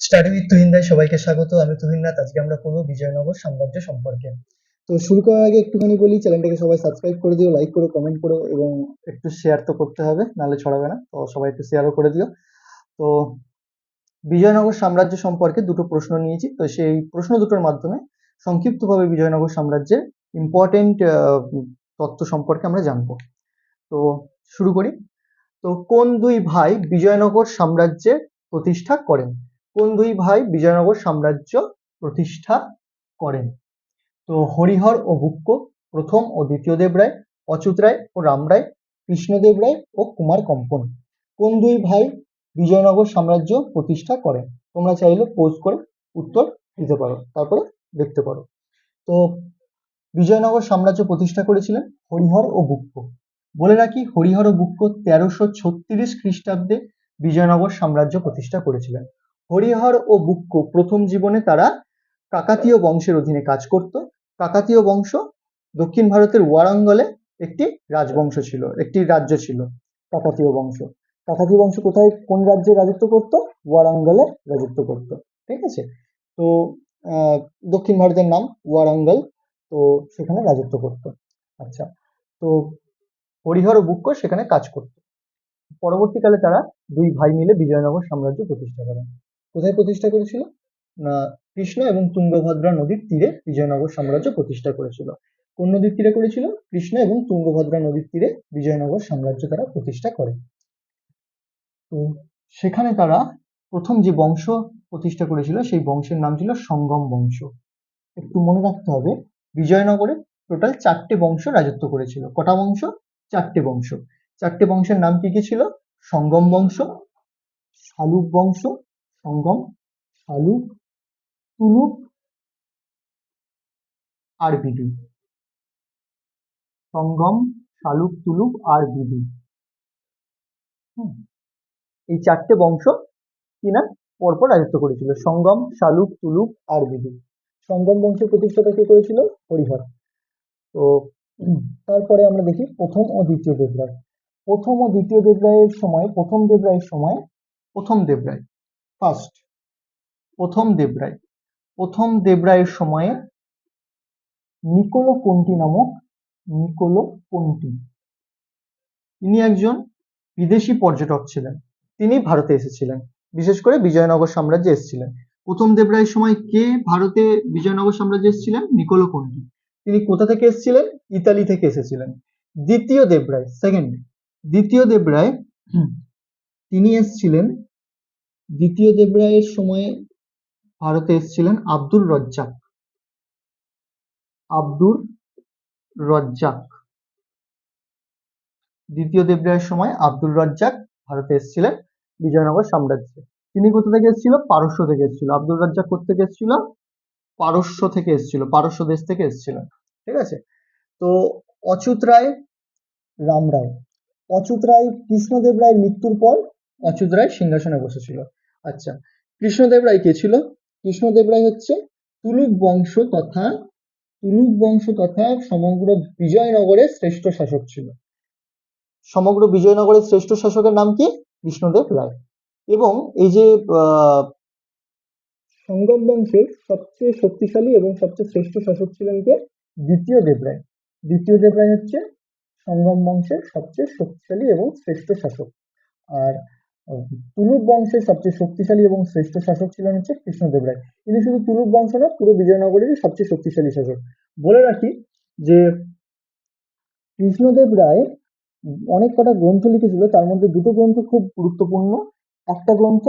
Study with তুহিনদায় সবাইকে স্বাগত। আমি তুহিননাথ আজকে আমরা পড়ব বিজয়নগর সাম্রাজ্য সম্পর্কে। তো শুরু করার আগে একটুখানি বলি, চ্যানেলটাকে সবাই সাবস্ক্রাইব করে দিও লাইক করো কমেন্ট করো এবং একটু শেয়ার তো করতে হবে, নাহলে ছড়াবে না। তো সবাই একটু শেয়ারও করে দিও। তো বিজয়নগর সাম্রাজ্য সম্পর্কে দুটো প্রশ্ন নিয়েছি। তো সেই প্রশ্ন দুটোর মাধ্যমে সংক্ষিপ্তভাবে বিজয়নগর সাম্রাজ্যের ইম্পর্টেন্ট তত্ত্ব সম্পর্কে আমরা জানব। তো শুরু করি। তো কোন দুই ভাই বিজয়নগর সাম্রাজ্যের প্রতিষ্ঠা করেন? কোন দুই ভাই বিজয়নগর সাম্রাজ্য প্রতিষ্ঠা করেন? তো হরিহর ও বুক্ক প্রথম ও দ্বিতীয় দেবরায় অচ্যুত রায় ও রাম রায় কৃষ্ণদেব রায় ও কুমার কম্পন। কোন দুই ভাই বিজয়নগর সাম্রাজ্য প্রতিষ্ঠা করেন? তোমরা চাইলে পোজ করে উত্তর দিতে পারো, তারপরে দেখতে পারো। তো বিজয়নগর সাম্রাজ্য প্রতিষ্ঠা করেছিলেন হরিহর ও বুক্ক বলে রাখি, হরিহর ও বুক্ক তেরোশো ছত্রিশ খ্রিস্টাব্দে বিজয়নগর সাম্রাজ্য প্রতিষ্ঠা করেছিলেন। হরিহর ও বুক্ক প্রথম জীবনে তারা কাকাতীয় বংশের অধীনে কাজ করত। কাকাতীয় বংশ দক্ষিণ ভারতের ওয়ারাঙ্গলে একটি রাজবংশ ছিল, একটি রাজ্য ছিল, কাকাতীয় বংশ। কাকাতীয় বংশ কোথায়, কোন রাজ্যে রাজত্ব করত? ওয়ারাঙ্গলে রাজত্ব করত, ঠিক আছে? তো দক্ষিণ ভারতের নাম ওয়ারাঙ্গল, তো সেখানে রাজত্ব করত। আচ্ছা তো হরিহর ও বুক্ক সেখানে কাজ করত। পরবর্তীকালে তারা দুই ভাই মিলে বিজয়নগর সাম্রাজ্য প্রতিষ্ঠা করেন। কোথায় প্রতিষ্ঠা করেছিল? না, কৃষ্ণ এবং তুঙ্গভদ্রা নদীর তীরে বিজয়নগর সাম্রাজ্য প্রতিষ্ঠা করেছিল। কোন নদীর তীরে করেছিল? কৃষ্ণ এবং তুঙ্গভদ্রা নদীর তীরে বিজয়নগর সাম্রাজ্য তারা প্রতিষ্ঠা করে। তো সেখানে তারা প্রথম যে বংশ প্রতিষ্ঠা করেছিল, সেই বংশের নাম ছিল সঙ্গম বংশ। একটু মনে রাখতে হবে, বিজয়নগরে টোটাল চারটে বংশ রাজত্ব করেছিল। কটা বংশ? চারটে বংশ। চারটে বংশের নাম কি কি ছিল? সঙ্গম বংশ, শালুক বংশ সঙ্গম শালুক তুলুক আর বিদু। সঙ্গম শালুক তুলুক আর হুম, এই চারটে বংশ কিনা পরপর রাজত্ব করেছিল। সঙ্গম শালুক তুলুক আর বিদু। সঙ্গম বংশের প্রতিষ্ঠাতা কে করেছিল? হরিহর। তো তারপরে আমরা দেখি প্রথম ও দ্বিতীয় দেবরায়। প্রথম ও দ্বিতীয় দেবরায়ের সময় প্রথম দেবরায়ের সময় প্রথম দেবরায় ফার্স্ট প্রথম দেবরায়। প্রথম দেবরায়ের সময়ে নিকোলো কোন্টি নামক নিকোলো কোন্টি তিনি একজন বিদেশি পর্যটক ছিলেন। তিনি ভারতে এসেছিলেন। বিশেষ করে বিজয়নগর সাম্রাজ্যে এসেছিলেন। প্রথম দেবরায়ের সময় কে ভারতে বিজয়নগর সাম্রাজ্যে এসেছিলেন? নিকোলো কোন্টি তিনি কোথা থেকে এসেছিলেন? ইতালি থেকে এসেছিলেন। দ্বিতীয় দেবরায় সেকেন্ড দ্বিতীয় দেবরায় তিনি এসেছিলেন দ্বিতীয় দেবরায়ের সময়ে ভারতে এসেছিলেন আব্দুল রজ্জাক। আব্দুর রজ্জাক। দ্বিতীয় দেবরায়ের সময় আব্দুল রজ্জাক ভারতে এসেছিলেন বিজয়নগর সাম্রাজ্যে। তিনি কোথা থেকে এসেছিল? পারস্য থেকে এসেছিল। আব্দুল রাজ্জাক থেকে এসেছিল? পারস্য থেকে এসেছিল। পারস্য দেশ থেকে এসেছিলেন। ঠিক আছে? তো অচ্যুত রায়, রাম রায়। অচ্যুত রায় কৃষ্ণদেব রায়ের মৃত্যুর পর অচ্যুত রায় সিংহাসনে বসেছিল। আচ্ছা কৃষ্ণদেব রায় কে ছিল? কৃষ্ণদেব রায় হচ্ছে তুলুক বংশ তথা তুলুক বংশ তথা সমগ্র বিজয়নগরের শ্রেষ্ঠ শাসক ছিল। সমগ্র বিজয়নগরের শ্রেষ্ঠ শাসকের নাম কি? কৃষ্ণদেব রায়। এবং এই যে সঙ্গম বংশের সবচেয়ে শক্তিশালী এবং সবচেয়ে শ্রেষ্ঠ শাসক ছিলেন কে? দ্বিতীয় দেবরায় দ্বিতীয় দেবরায় হচ্ছে সঙ্গম বংশের সবচেয়ে শক্তিশালী এবং শ্রেষ্ঠ শাসক। আর তুলুক বংশের সবচেয়ে শক্তিশালী এবং শ্রেষ্ঠ শাসক ছিলেন হচ্ছে কৃষ্ণদেব রায়। তিনি শুধু তুলুক বংশ না পুরো বিজয়নগরেরই সবচেয়ে শক্তিশালী শাসক। বলে রাখি যে কৃষ্ণদেব রায় অনেক কটা গ্রন্থ লিখেছিল, তার মধ্যে দুটো গ্রন্থ খুব গুরুত্বপূর্ণ। একটা গ্রন্থ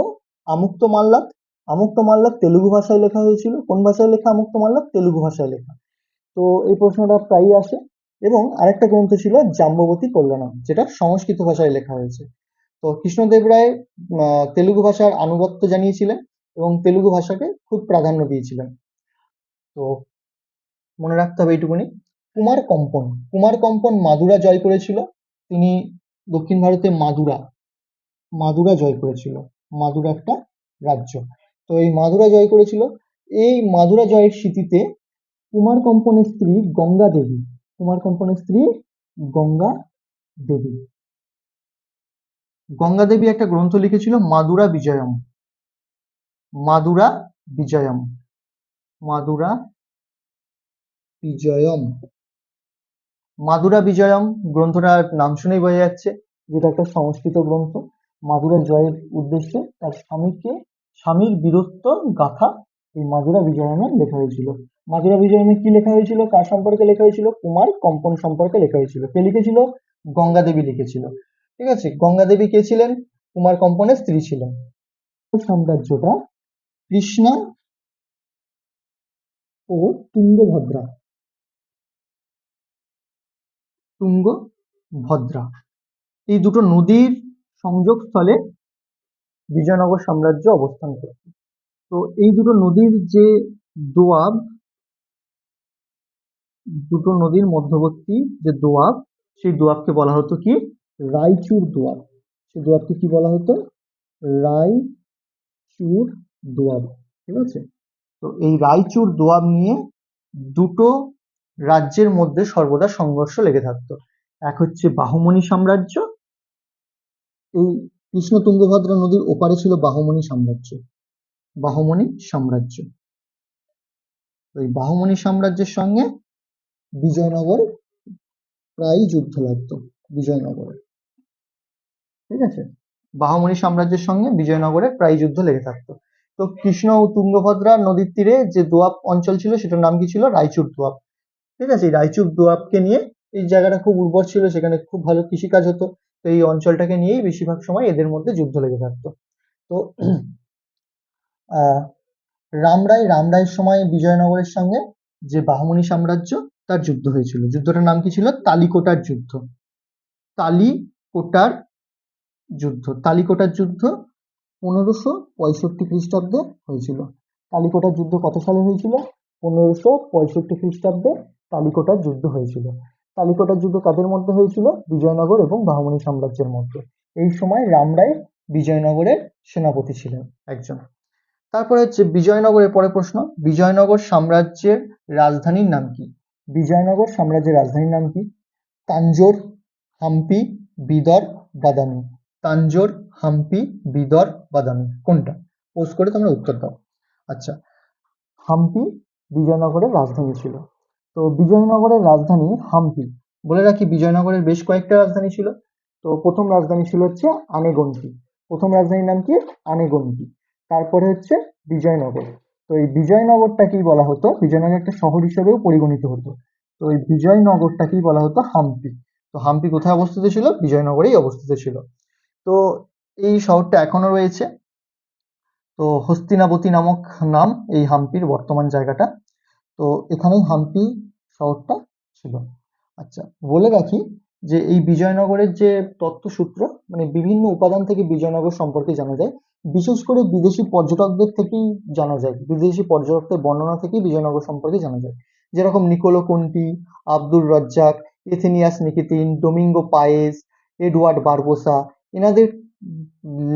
আমুক্ত মাল্লাত আমুক্ত মাল্লাত তেলুগু ভাষায় লেখা হয়েছিল। কোন ভাষায় লেখা আমুক্ত মাল্লাত তেলুগু ভাষায় লেখা। তো এই প্রশ্নটা প্রায়ই আসে। এবং আরেকটা গ্রন্থ ছিল জাম্ববতী কল্যাণম, যেটা সংস্কৃত ভাষায় লেখা হয়েছে। তো কৃষ্ণদেব রায় তেলুগু ভাষার আনুগত্য জানিয়েছিলেন এবং তেলুগু ভাষাকে খুব প্রাধান্য দিয়েছিলেন। তো মনে রাখতে হবে এইটুকুনি। কুমার কম্পন কুমার কম্পন মাদুরা জয় করেছিল। তিনি দক্ষিণ ভারতে মাদুরা মাদুরা জয় করেছিল, মাদুরা একটা রাজ্য। তো এই মাদুরা জয় করেছিল। এই মাদুরা জয়ের স্মৃতিতে কুমার কম্পনের স্ত্রী গঙ্গা দেবী, কুমার কম্পনের স্ত্রী গঙ্গা দেবী। গঙ্গা দেবী একটা গ্রন্থ লিখেছিল, মাদুরা বিজয়ম। মাদুরা বিজয়ম। মাদুরা বিজয়ম। মাদুরা বিজয়ম গ্রন্থটার নাম শুনেই বোঝা যাচ্ছে যেটা একটা সংস্কৃত গ্রন্থ। মাদুরা জয়ের উদ্দেশ্যে তার স্বামীকে, স্বামীর বীরত্ব গাথা এই মাদুরা বিজয়মে লেখা হয়েছিল। মাদুরা বিজয়মে কি লেখা হয়েছিল? কার সম্পর্কে লেখা হয়েছিল? কুমার কম্পন সম্পর্কে লেখা হয়েছিল। কে লিখেছিল? গঙ্গা দেবী লিখেছিল। ঠিক আছে? গঙ্গা দেবী কে ছিলেন? কুমার কম্পনের স্ত্রী ছিলেন। সাম্রাজ্যটা কৃষ্ণা ও তুঙ্গভদ্রা। তুঙ্গভদ্রা। এই দুটো নদীর সংযোগস্থলে বিজয়নগর সাম্রাজ্য অবস্থান করত তো এই দুটো নদীর যে দোয়াব, দুটো নদীর মধ্যবর্তী যে দোয়াব, সেই দোয়াবকে বলা হতো কি? রায়চুর দোয়াব। সেই দোয়াবকে কি বলা হতো? রায়চুর দোয়াব। ঠিক আছে? তো এই রায়চুর দোয়াব নিয়ে দুটো রাজ্যের মধ্যে সর্বদা সংঘর্ষ লেগে থাকতো। এক হচ্ছে বাহুমনি সাম্রাজ্য। এই কৃষ্ণ তুঙ্গভদ্রা নদীর ওপারে ছিল বাহুমনি সাম্রাজ্য। বাহুমনি সাম্রাজ্য। ওই বাহুমনি সাম্রাজ্যের সঙ্গে বিজয়নগর প্রায় যুদ্ধ লাগতো। বিজয়নগরে। ঠিক আছে? বাহুমনি সাম্রাজ্যের সঙ্গে বিজয়নগরে প্রায় যুদ্ধ লেগে থাকতো। তো কৃষ্ণ ও তুঙ্গভদ্রা নদীর তীরে যে দোয়াব অঞ্চল ছিল, সেটার নাম কি ছিল? রায়চুর দোয়াব ঠিক আছে? এই রায়চুর দোয়াবকে নিয়ে এই জায়গাটা খুব উর্বর ছিল, সেখানে খুব ভালো কৃষিকাজ হতো। তো এই অঞ্চলটাকে নিয়েই বেশিরভাগ সময় এদের মধ্যে যুদ্ধ লেগে থাকতো। তো রামরায় রামরায়ের সময় বিজয়নগরের সঙ্গে যে বাহমনি সাম্রাজ্য, তার যুদ্ধ হয়েছিল। যুদ্ধটার নাম কি ছিল? তালিকোটার যুদ্ধ। তালিকোটার যুদ্ধ। তালিকোটার যুদ্ধ পনেরোশো পঁয়ষট্টি খ্রিস্টাব্দে হয়েছিল। তালিকোটার যুদ্ধ কত সালে হয়েছিল? পনেরোশো পঁয়ষট্টি খ্রিস্টাব্দে তালিকোটার যুদ্ধ হয়েছিল। তালিকোটার যুদ্ধ কাদের মধ্যে হয়েছিল? বিজয়নগর এবং বাহমনি সাম্রাজ্যের মধ্যে। এই সময় রামরায় বিজয়নগরের সেনাপতি ছিলেন একজন। তারপরে হচ্ছে বিজয়নগরের পরে প্রশ্ন। বিজয়নগর সাম্রাজ্যের রাজধানীর নাম কি? বিজয়নগর সাম্রাজ্যের রাজধানীর নাম কি? তাঞ্জোর, হাম্পি, বিদর, বাদামি। তাঞ্জোর হাম্পি, বিদর, বাদামি, কোনটা? পোস্ট করে তোমরা উত্তর দাও। আচ্ছা হাম্পি বিজয়নগরের রাজধানী ছিল। তো বিজয়নগরের রাজধানী হাম্পি। বলে রাখি, বিজয়নগরের বেশ কয়েকটা রাজধানী ছিল। তো প্রথম রাজধানী ছিল হচ্ছে আনেগন্তি প্রথম রাজধানীর নাম কি? আনেগন্তি তারপরে হচ্ছে বিজয়নগর। তো এই বিজয়নগরটাকেই বলা হতো? বিজয়নগর একটা শহর হিসেবেও পরিগণিত হতো। তো এই বিজয়নগরটাকেই বলা হতো? হাম্পি। তো হাম্পি কোথায় অবস্থিত ছিল? বিজয়নগরেই অবস্থিত ছিল। তো এই শহরটা এখনও রয়েছে। তো হস্তিনাবতী নামক নাম এই হাম্পির বর্তমান জায়গাটা। তো এখানেই হাম্পি শহরটা ছিল। আচ্ছা বলে রাখি যে এই বিজয়নগরের যে তত্ত্বসূত্র মানে বিভিন্ন উপাদান থেকে বিজয়নগর সম্পর্কে জানা যায়। বিশেষ করে বিদেশি পর্যটকদের থেকেই জানা যায়। বিদেশি পর্যটকদের বর্ণনা থেকেই বিজয়নগর সম্পর্কে জানা যায়। যেরকম Niccolo Conti, Abdur Razzaq, Athanasius Nikitin, Domingo Paes, Edward Barbosa এনাদের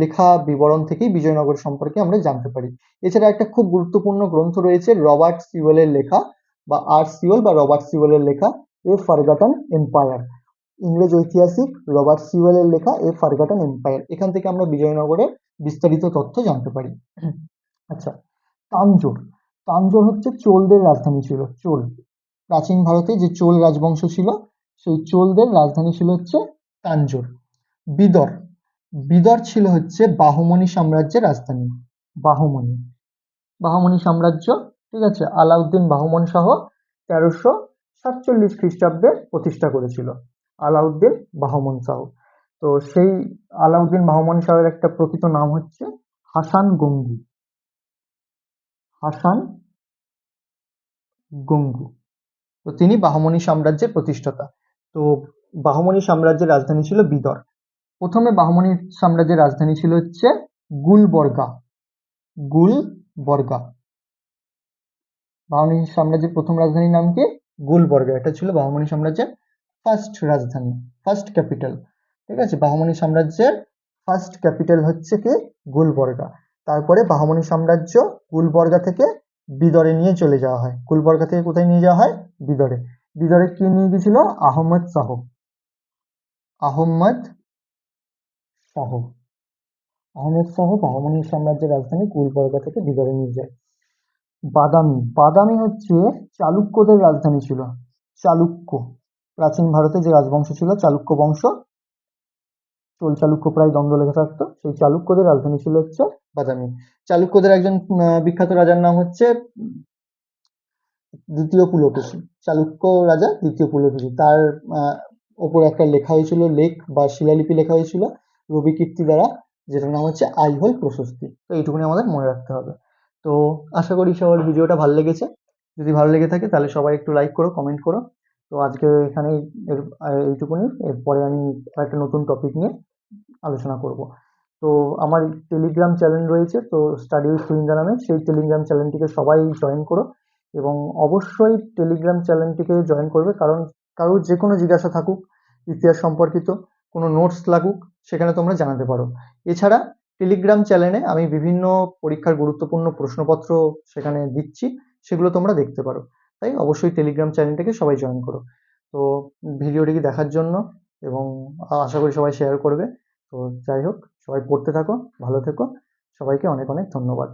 লেখা বিবরণ থেকেই বিজয়নগর সম্পর্কে আমরা জানতে পারি। এছাড়া একটা খুব গুরুত্বপূর্ণ গ্রন্থ রয়েছে রবার্ট সিওয়েলের লেখা বা আর সিওয়েল বা রবার্ট সিওয়েলের লেখা এ ফারগাটন এম্পায়ার। ইংরেজ ঐতিহাসিক রবার্ট সিওয়েলের লেখা এ ফারগাটন এম্পায়ার। এখান থেকে আমরা বিজয়নগরের বিস্তারিত তথ্য জানতে পারি। আচ্ছা তাঞ্জোর। তাঞ্জোর হচ্ছে চোলদের রাজধানী ছিল, চোল। প্রাচীন ভারতে যে চোল রাজবংশ ছিল, সেই চোলদের রাজধানী ছিল হচ্ছে তাঞ্জোর। বিদর। বিদর ছিল হচ্ছে বাহুমনি সাম্রাজ্যের রাজধানী। বাহুমনি। বাহুমনি সাম্রাজ্য, ঠিক আছে, আলাউদ্দিন বাহুমন শাহ তেরোশো সাতচল্লিশ খ্রিস্টাব্দে প্রতিষ্ঠা করেছিল আলাউদ্দিন বাহমন শাহ তো সেই আলাউদ্দিন বাহমন শাহের একটা প্রকৃত নাম হচ্ছে হাসান গঙ্গু। হাসান গঙ্গু। তো তিনি বাহমনি সাম্রাজ্যের প্রতিষ্ঠাতা। তো বাহমনি সাম্রাজ্যের রাজধানী ছিল বিদর। প্রথমে বাহমনি সাম্রাজ্যের রাজধানী ছিল হচ্ছে গুলবর্গা। গুলবর্গা। বাহমনি সাম্রাজ্যের প্রথম রাজধানীর নাম কি? গুলবর্গা। এটা ছিল বাহমনি সাম্রাজ্যের ফার্স্ট রাজধানী ফার্স্ট ক্যাপিটাল ঠিক আছে? বাহমনি সাম্রাজ্যের ফার্স্ট ক্যাপিটাল হচ্ছে কি? গুলবর্গা। তারপরে বাহমনি সাম্রাজ্য গুলবর্গা থেকে বিদরে নিয়ে চলে যাওয়া হয়। গুলবর্গা থেকে কোথায় নিয়ে যাওয়া হয়? বিদরে। বিদরে কি নিয়ে গেছিল আহমদ শাহ। আহম্মদ শাহ। আহমেদ শাহ বাহমনি সাম্রাজ্যের রাজধানী গুলবর্গা থেকে বিদরে নিয়ে যায়। বাদামি। বাদামি হচ্ছে চালুক্যদের রাজধানী ছিল। চালুক্য। প্রাচীন ভারতে যে রাজবংশ ছিল, চালুক্য বংশ, চোল চালুক্য প্রায় দ্বন্দ্ব লেগে থাকতো। সেই চালুক্যদের রাজধানী ছিল হচ্ছে বাদামি। চালুক্যদের একজন বিখ্যাত রাজার নাম হচ্ছে দ্বিতীয় পুলকেশী। চালুক্য রাজা দ্বিতীয় পুলকেশী। তার ওপর একটা লেখা হয়েছিল, লেখ বা শিলালিপি লেখা হয়েছিল। রবি কীর্তি দ্বারা যেটার নাম হচ্ছে আইহোল প্রশস্তি। তো এইটুকুনি আমাদের মনে রাখতে হবে। তো আশা করি সবার ভিডিওটা ভালো লেগেছে। যদি ভালো লেগে থাকে তাহলে সবাই একটু লাইক করো কমেন্ট করো। তো আজকে আহ, এইটুকুনি। এরপরে আমি একটা নতুন টপিক নিয়ে আলোচনা করব। তো আমার টেলিগ্রাম চ্যানেল রয়েছে তো স্টাডি উইথ সুইন্দা নামে। সেই টেলিগ্রাম চ্যানেলটিকে সবাই জয়েন করো এবং অবশ্যই টেলিগ্রাম চ্যানেলটিকে জয়েন করবে। কারণ কারোর যে কোনো জিজ্ঞাসা থাকুক ইতিহাস সম্পর্কিত কোনো নোটস লাগুক সেখানে তোমরা জানাতে পারো। এছাড়া টেলিগ্রাম চ্যানেলে আমি বিভিন্ন পরীক্ষার গুরুত্বপূর্ণ প্রশ্নপত্র সেখানে দিচ্ছি, সেগুলো তোমরা দেখতে পারো। তাই অবশ্যই টেলিগ্রাম চ্যানেলটাকে সবাই জয়েন করো। তো ভিডিওটিকে দেখার জন্য এবং আশা করি সবাই শেয়ার করবে। তো যাই হোক, সবাই পড়তে থাকো, ভালো থেকো। সবাইকে অনেক অনেক ধন্যবাদ।